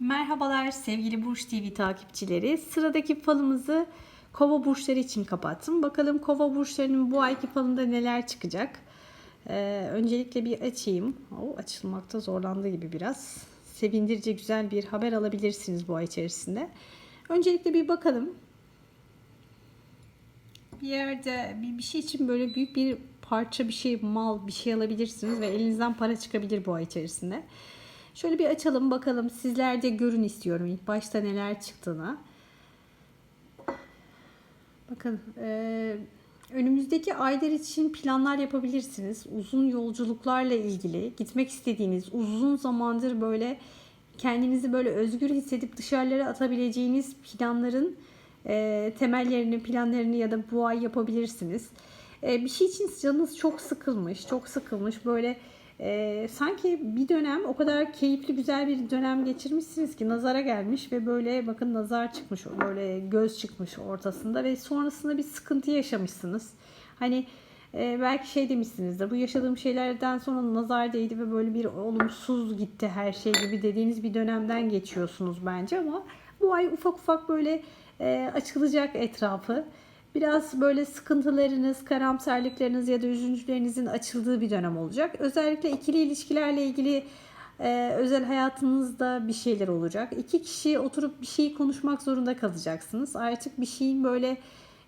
Merhabalar sevgili Burç TV takipçileri. Sıradaki falımızı kova burçları için kapattım. Bakalım kova burçlarının bu ayki falında neler çıkacak. Ee, öncelikle bir açayım. O açılmakta zorlandığı gibi biraz. Sevindirici güzel bir haber alabilirsiniz bu ay içerisinde. Öncelikle bir bakalım. Bir yerde bir, bir şey için böyle büyük bir parça bir şey, mal bir şey alabilirsiniz ve elinizden para çıkabilir bu ay içerisinde. Şöyle bir açalım bakalım sizler de görün istiyorum ilk başta neler çıktığını. Bakın e, önümüzdeki aylar için planlar yapabilirsiniz. Uzun yolculuklarla ilgili gitmek istediğiniz uzun zamandır böyle kendinizi böyle özgür hissedip dışarılara atabileceğiniz planların e, temellerini, planlarını ya da bu ay yapabilirsiniz. E, bir şey için canınız çok sıkılmış, çok sıkılmış böyle e, sanki bir dönem o kadar keyifli güzel bir dönem geçirmişsiniz ki nazara gelmiş ve böyle bakın nazar çıkmış böyle göz çıkmış ortasında ve sonrasında bir sıkıntı yaşamışsınız. Hani e, belki şey demişsinizdir bu yaşadığım şeylerden sonra nazar değdi ve böyle bir olumsuz gitti her şey gibi dediğiniz bir dönemden geçiyorsunuz bence ama bu ay ufak ufak böyle e, açılacak etrafı biraz böyle sıkıntılarınız, karamsarlıklarınız ya da üzüntülerinizin açıldığı bir dönem olacak. Özellikle ikili ilişkilerle ilgili e, özel hayatınızda bir şeyler olacak. İki kişi oturup bir şeyi konuşmak zorunda kalacaksınız. Artık bir şeyin böyle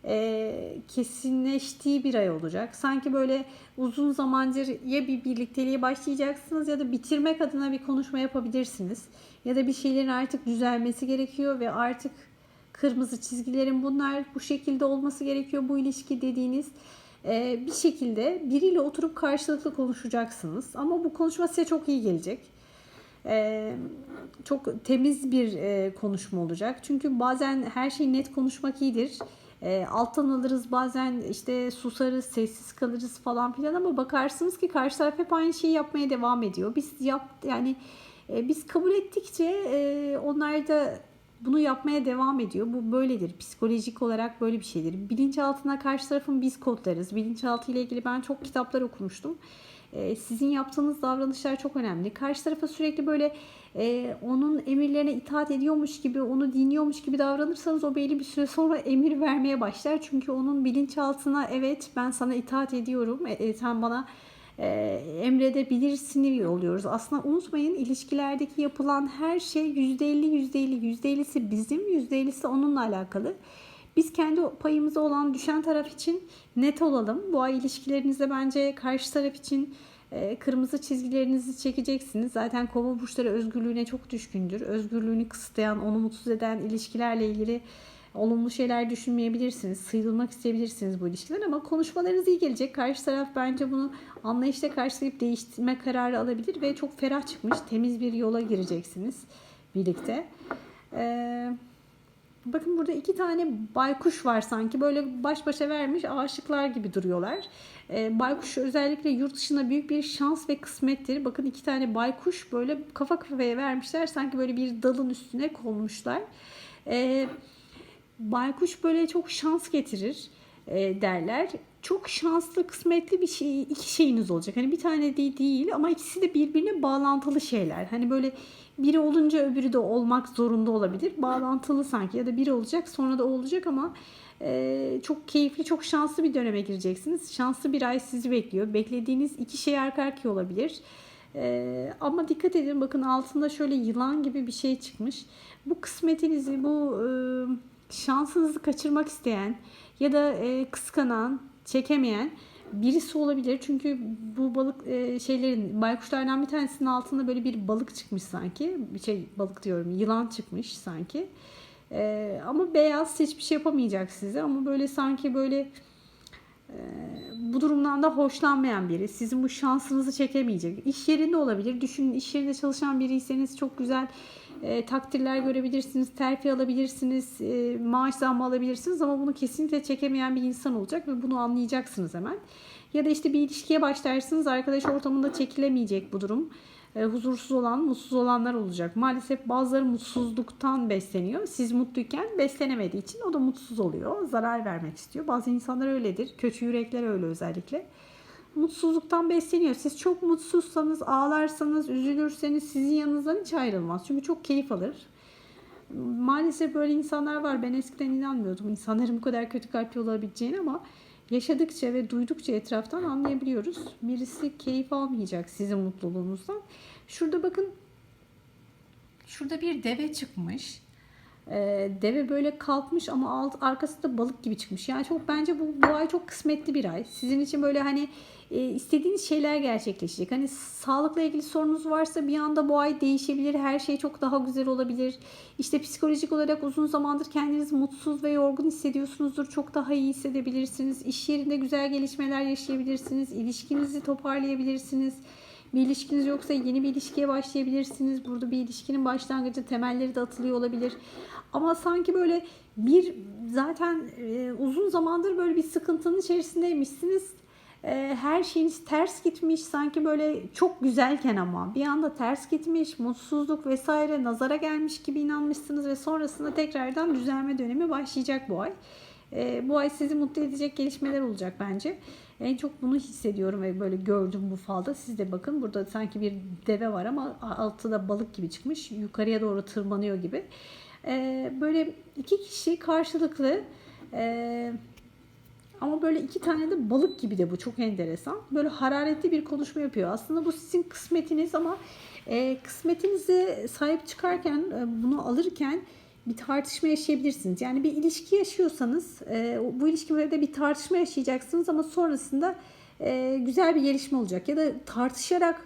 e, kesinleştiği bir ay olacak. Sanki böyle uzun zamandır ya bir birlikteliğe başlayacaksınız ya da bitirmek adına bir konuşma yapabilirsiniz. Ya da bir şeylerin artık düzelmesi gerekiyor ve artık kırmızı çizgilerin bunlar bu şekilde olması gerekiyor bu ilişki dediğiniz e, bir şekilde biriyle oturup karşılıklı konuşacaksınız. Ama bu konuşma size çok iyi gelecek. E, çok temiz bir e, konuşma olacak. Çünkü bazen her şeyi net konuşmak iyidir. E, alttan alırız bazen işte susarız, sessiz kalırız falan filan ama bakarsınız ki karşı taraf hep aynı şeyi yapmaya devam ediyor. Biz yap yani e, biz kabul ettikçe e, onlar da bunu yapmaya devam ediyor. Bu böyledir. Psikolojik olarak böyle bir şeydir. Bilinçaltına karşı tarafın biz kodlarız. Bilinçaltı ile ilgili ben çok kitaplar okumuştum. Ee, sizin yaptığınız davranışlar çok önemli. Karşı tarafa sürekli böyle e, onun emirlerine itaat ediyormuş gibi, onu dinliyormuş gibi davranırsanız o belli bir süre sonra emir vermeye başlar. Çünkü onun bilinçaltına evet ben sana itaat ediyorum, e, e, sen bana emredebilirsini oluyoruz. Aslında unutmayın ilişkilerdeki yapılan her şey %50 %50 %50'si bizim %50'si onunla alakalı. Biz kendi payımıza olan düşen taraf için net olalım. Bu ay ilişkilerinizde bence karşı taraf için e, kırmızı çizgilerinizi çekeceksiniz. Zaten kova burçları özgürlüğüne çok düşkündür. Özgürlüğünü kısıtlayan, onu mutsuz eden ilişkilerle ilgili olumlu şeyler düşünmeyebilirsiniz. Sıyrılmak isteyebilirsiniz bu ilişkiden ama konuşmalarınız iyi gelecek. Karşı taraf bence bunu anlayışla karşılayıp değiştirme kararı alabilir ve çok ferah çıkmış, temiz bir yola gireceksiniz birlikte. Ee, bakın burada iki tane baykuş var sanki. Böyle baş başa vermiş aşıklar gibi duruyorlar. Ee, baykuş özellikle yurt dışında büyük bir şans ve kısmettir. Bakın iki tane baykuş böyle kafa kafaya vermişler. Sanki böyle bir dalın üstüne konmuşlar. Ee, baykuş böyle çok şans getirir e, derler. Çok şanslı, kısmetli bir şey, iki şeyiniz olacak. Hani bir tane değil, değil ama ikisi de birbirine bağlantılı şeyler. Hani böyle biri olunca öbürü de olmak zorunda olabilir. Bağlantılı sanki ya da biri olacak sonra da olacak ama e, çok keyifli, çok şanslı bir döneme gireceksiniz. Şanslı bir ay sizi bekliyor. Beklediğiniz iki şey arka arkaya olabilir. Ee, ama dikkat edin bakın altında şöyle yılan gibi bir şey çıkmış. Bu kısmetinizi, bu e, şansınızı kaçırmak isteyen ya da e, kıskanan, çekemeyen birisi olabilir. Çünkü bu balık e, şeylerin baykuşlardan bir tanesinin altında böyle bir balık çıkmış sanki. Bir şey balık diyorum, yılan çıkmış sanki. E, ama beyaz hiçbir şey yapamayacak size ama böyle sanki böyle e, bu durumdan da hoşlanmayan biri. Sizin bu şansınızı çekemeyecek. İş yerinde olabilir. Düşünün iş yerinde çalışan biriyseniz çok güzel e, takdirler görebilirsiniz, terfi alabilirsiniz, e, maaş zammı alabilirsiniz ama bunu kesinlikle çekemeyen bir insan olacak ve bunu anlayacaksınız hemen. Ya da işte bir ilişkiye başlarsınız, arkadaş ortamında çekilemeyecek bu durum. E, huzursuz olan, mutsuz olanlar olacak. Maalesef bazıları mutsuzluktan besleniyor. Siz mutluyken beslenemediği için o da mutsuz oluyor. Zarar vermek istiyor. Bazı insanlar öyledir. Kötü yürekler öyle özellikle. Mutsuzluktan besleniyor. Siz çok mutsuzsanız, ağlarsanız, üzülürseniz sizin yanınızdan hiç ayrılmaz. Çünkü çok keyif alır. Maalesef böyle insanlar var. Ben eskiden inanmıyordum insanların bu kadar kötü kalpli olabileceğini ama yaşadıkça ve duydukça etraftan anlayabiliyoruz. Birisi keyif almayacak sizin mutluluğunuzdan. Şurada bakın şurada bir deve çıkmış. Ee, deve böyle kalkmış ama alt arkasında balık gibi çıkmış. Yani çok bence bu, bu ay çok kısmetli bir ay. Sizin için böyle hani e, istediğiniz şeyler gerçekleşecek. Hani sağlıkla ilgili sorunuz varsa bir anda bu ay değişebilir. Her şey çok daha güzel olabilir. İşte psikolojik olarak uzun zamandır kendinizi mutsuz ve yorgun hissediyorsunuzdur. Çok daha iyi hissedebilirsiniz. İş yerinde güzel gelişmeler yaşayabilirsiniz. İlişkinizi toparlayabilirsiniz. Bir ilişkiniz yoksa yeni bir ilişkiye başlayabilirsiniz. Burada bir ilişkinin başlangıcı temelleri de atılıyor olabilir. Ama sanki böyle bir zaten e, uzun zamandır böyle bir sıkıntının içerisindeymişsiniz. E, her şeyiniz ters gitmiş. Sanki böyle çok güzelken ama bir anda ters gitmiş. Mutsuzluk vesaire nazara gelmiş gibi inanmışsınız ve sonrasında tekrardan düzelme dönemi başlayacak bu ay. E, bu ay sizi mutlu edecek gelişmeler olacak bence. En çok bunu hissediyorum ve böyle gördüm bu falda. Siz de bakın burada sanki bir deve var ama altı da balık gibi çıkmış. Yukarıya doğru tırmanıyor gibi. Ee, böyle iki kişi karşılıklı e, ama böyle iki tane de balık gibi de bu çok enteresan. Böyle hararetli bir konuşma yapıyor. Aslında bu sizin kısmetiniz ama e, kısmetinize sahip çıkarken e, bunu alırken bir tartışma yaşayabilirsiniz. Yani bir ilişki yaşıyorsanız e, bu ilişkilerde bir tartışma yaşayacaksınız ama sonrasında e, güzel bir gelişme olacak. Ya da tartışarak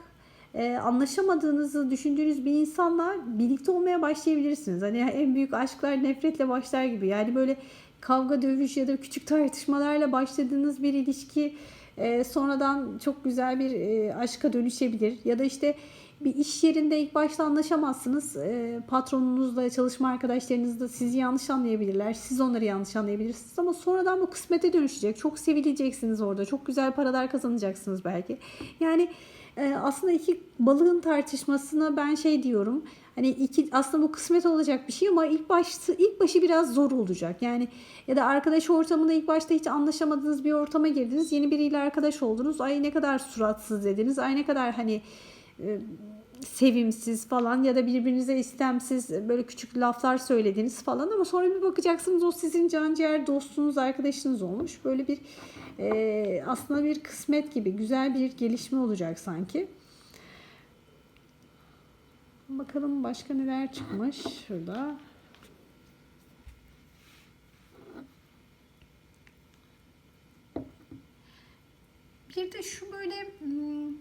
e, anlaşamadığınızı düşündüğünüz bir insanla birlikte olmaya başlayabilirsiniz. Hani en büyük aşklar nefretle başlar gibi. Yani böyle kavga, dövüş ya da küçük tartışmalarla başladığınız bir ilişki e, sonradan çok güzel bir e, aşka dönüşebilir. Ya da işte bir iş yerinde ilk başta anlaşamazsınız. E, patronunuzla, çalışma arkadaşlarınızla sizi yanlış anlayabilirler. Siz onları yanlış anlayabilirsiniz. Ama sonradan bu kısmete dönüşecek. Çok sevileceksiniz orada. Çok güzel paralar kazanacaksınız belki. Yani e, aslında iki balığın tartışmasına ben şey diyorum. Hani iki aslında bu kısmet olacak bir şey ama ilk başta ilk başı biraz zor olacak. Yani ya da arkadaş ortamında ilk başta hiç anlaşamadığınız bir ortama girdiniz. Yeni biriyle arkadaş oldunuz. Ay ne kadar suratsız dediniz. Ay ne kadar hani sevimsiz falan ya da birbirinize istemsiz böyle küçük laflar söylediniz falan ama sonra bir bakacaksınız o sizin can ciğer dostunuz, arkadaşınız olmuş. Böyle bir e, aslında bir kısmet gibi güzel bir gelişme olacak sanki. Bakalım başka neler çıkmış şurada. Bir de şu böyle hmm,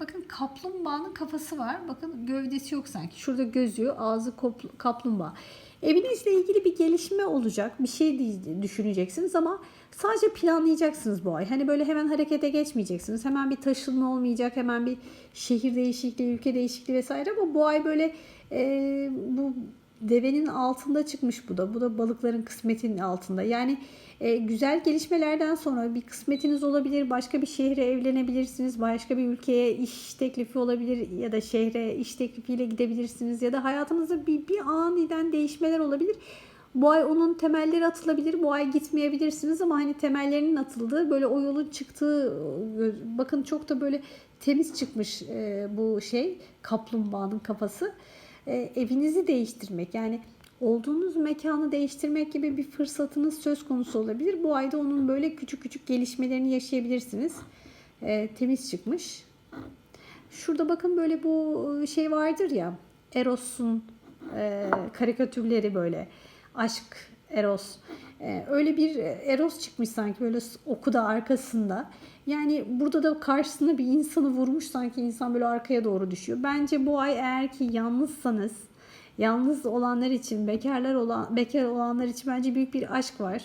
bakın kaplumbağanın kafası var. Bakın gövdesi yok sanki. Şurada gözü, ağzı kaplumbağa. Evinizle ilgili bir gelişme olacak. Bir şey düşüneceksiniz ama sadece planlayacaksınız bu ay. Hani böyle hemen harekete geçmeyeceksiniz. Hemen bir taşınma olmayacak. Hemen bir şehir değişikliği, ülke değişikliği vesaire ama bu ay böyle e, bu devenin altında çıkmış bu da. Bu da balıkların kısmetinin altında. Yani e, güzel gelişmelerden sonra bir kısmetiniz olabilir. Başka bir şehre evlenebilirsiniz. Başka bir ülkeye iş teklifi olabilir ya da şehre iş teklifiyle gidebilirsiniz. Ya da hayatınızda bir, bir aniden değişmeler olabilir. Bu ay onun temelleri atılabilir. Bu ay gitmeyebilirsiniz ama hani temellerinin atıldığı böyle o yolun çıktığı bakın çok da böyle temiz çıkmış e, bu şey kaplumbağanın kafası. E, evinizi değiştirmek yani olduğunuz mekanı değiştirmek gibi bir fırsatınız söz konusu olabilir. Bu ayda onun böyle küçük küçük gelişmelerini yaşayabilirsiniz. E, temiz çıkmış. Şurada bakın böyle bu şey vardır ya Eros'un e, karikatürleri böyle aşk Eros. E, öyle bir Eros çıkmış sanki böyle oku da arkasında. Yani burada da karşısına bir insanı vurmuş sanki insan böyle arkaya doğru düşüyor. Bence bu ay eğer ki yalnızsanız yalnız olanlar için, bekarlar olan bekar olanlar için bence büyük bir aşk var.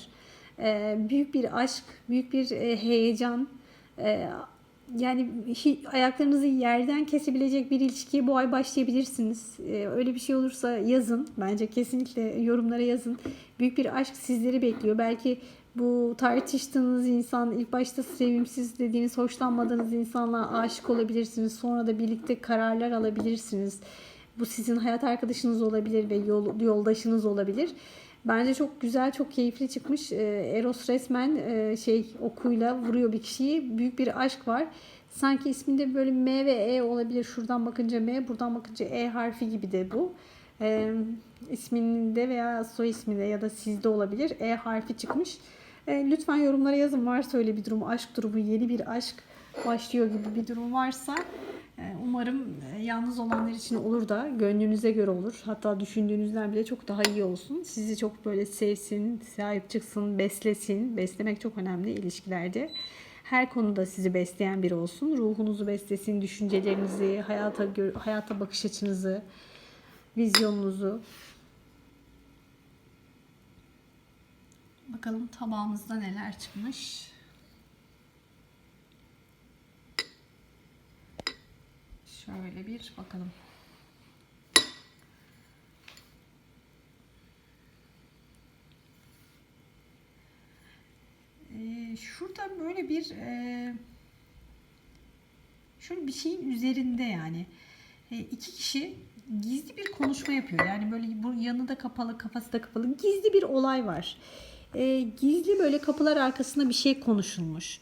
Ee, büyük bir aşk, büyük bir e, heyecan. Ee, yani ayaklarınızı yerden kesebilecek bir ilişkiye bu ay başlayabilirsiniz. Ee, öyle bir şey olursa yazın. Bence kesinlikle yorumlara yazın. Büyük bir aşk sizleri bekliyor. Belki bu tartıştığınız insan ilk başta sevimsiz dediğiniz hoşlanmadığınız insanla aşık olabilirsiniz. Sonra da birlikte kararlar alabilirsiniz. Bu sizin hayat arkadaşınız olabilir ve yol, yoldaşınız olabilir. Bence çok güzel, çok keyifli çıkmış. Ee, Eros resmen e, şey okuyla vuruyor bir kişiyi. Büyük bir aşk var. Sanki isminde böyle M ve E olabilir. Şuradan bakınca M, buradan bakınca E harfi gibi de bu. Ee, isminde veya soy isminde ya da sizde olabilir. E harfi çıkmış. Ee, lütfen yorumlara yazın varsa öyle bir durum, aşk durumu, yeni bir aşk başlıyor gibi bir durum varsa e, umarım e, yalnız olanlar için olur da gönlünüze göre olur. Hatta düşündüğünüzden bile çok daha iyi olsun. Sizi çok böyle sevsin, sahip çıksın, beslesin. Beslemek çok önemli ilişkilerde. Her konuda sizi besleyen biri olsun. Ruhunuzu beslesin, düşüncelerinizi, hayata hayata bakış açınızı, vizyonunuzu. Bakalım tabağımızda neler çıkmış. Şöyle bir bakalım. Ee, şurada böyle bir e, şöyle bir şeyin üzerinde yani e, iki kişi gizli bir konuşma yapıyor. Yani böyle bu yanı da kapalı, kafası da kapalı. Gizli bir olay var. E, gizli böyle kapılar arkasında bir şey konuşulmuş.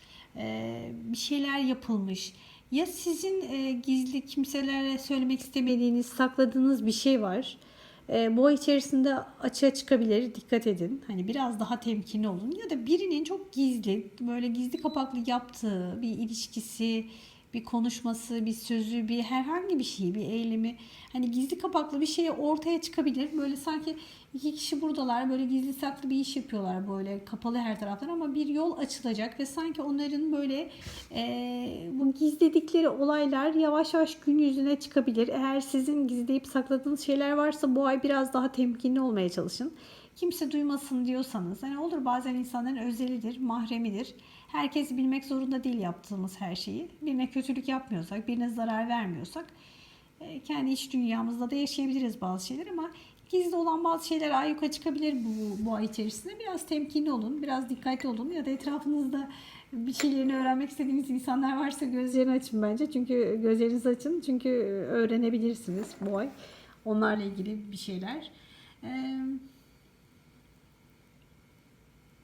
Bir şeyler yapılmış. Ya sizin e, gizli kimselere söylemek istemediğiniz, sakladığınız bir şey var. E, ay içerisinde açığa çıkabilir. Dikkat edin. Hani biraz daha temkinli olun. Ya da birinin çok gizli, böyle gizli kapaklı yaptığı bir ilişkisi, bir konuşması, bir sözü, bir herhangi bir şey, bir eylemi hani gizli kapaklı bir şey ortaya çıkabilir. Böyle sanki iki kişi buradalar böyle gizli saklı bir iş yapıyorlar böyle kapalı her taraftan ama bir yol açılacak ve sanki onların böyle e, bu gizledikleri olaylar yavaş yavaş gün yüzüne çıkabilir. Eğer sizin gizleyip sakladığınız şeyler varsa bu ay biraz daha temkinli olmaya çalışın. Kimse duymasın diyorsanız hani olur bazen insanların özelidir, mahremidir. Herkes bilmek zorunda değil yaptığımız her şeyi. Birine kötülük yapmıyorsak, birine zarar vermiyorsak e, kendi iç dünyamızda da yaşayabiliriz bazı şeyler ama gizli olan bazı şeyler ayyuka çıkabilir bu, bu ay içerisinde. Biraz temkinli olun, biraz dikkatli olun ya da etrafınızda bir şeylerini öğrenmek istediğiniz insanlar varsa gözlerini açın bence. Çünkü gözlerinizi açın çünkü öğrenebilirsiniz bu ay onlarla ilgili bir şeyler. Ee,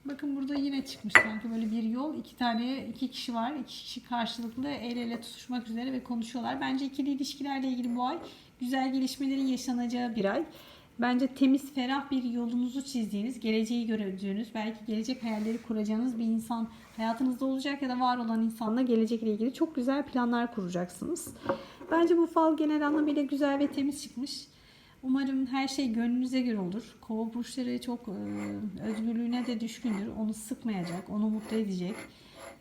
Bakın burada yine çıkmış sanki böyle bir yol. iki tane iki kişi var. iki kişi karşılıklı el ele tutuşmak üzere ve konuşuyorlar. Bence ikili ilişkilerle ilgili bu ay güzel gelişmelerin yaşanacağı bir ay. Bence temiz, ferah bir yolunuzu çizdiğiniz, geleceği gördüğünüz, belki gelecek hayalleri kuracağınız bir insan hayatınızda olacak ya da var olan insanla gelecekle ilgili çok güzel planlar kuracaksınız. Bence bu fal genel anlamıyla güzel ve temiz çıkmış. Umarım her şey gönlünüze göre olur. Kova burçları çok e, özgürlüğüne de düşkündür. Onu sıkmayacak, onu mutlu edecek.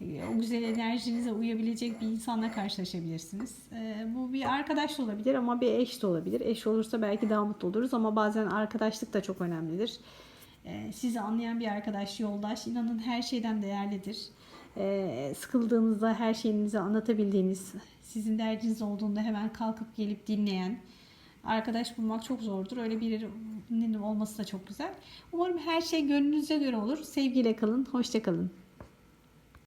e, O güzel enerjinize uyabilecek bir insanla karşılaşabilirsiniz. E, Bu bir arkadaş da olabilir ama bir eş de olabilir. Eş olursa belki daha mutlu oluruz ama bazen arkadaşlık da çok önemlidir. Sizi anlayan bir arkadaş, yoldaş inanın her şeyden değerlidir. Sıkıldığınızda her şeyinizi anlatabildiğiniz, sizin derdiniz olduğunda hemen kalkıp gelip dinleyen, arkadaş bulmak çok zordur. Öyle birinin olması da çok güzel. Umarım her şey gönlünüze göre olur. Sevgiyle kalın, hoşça kalın.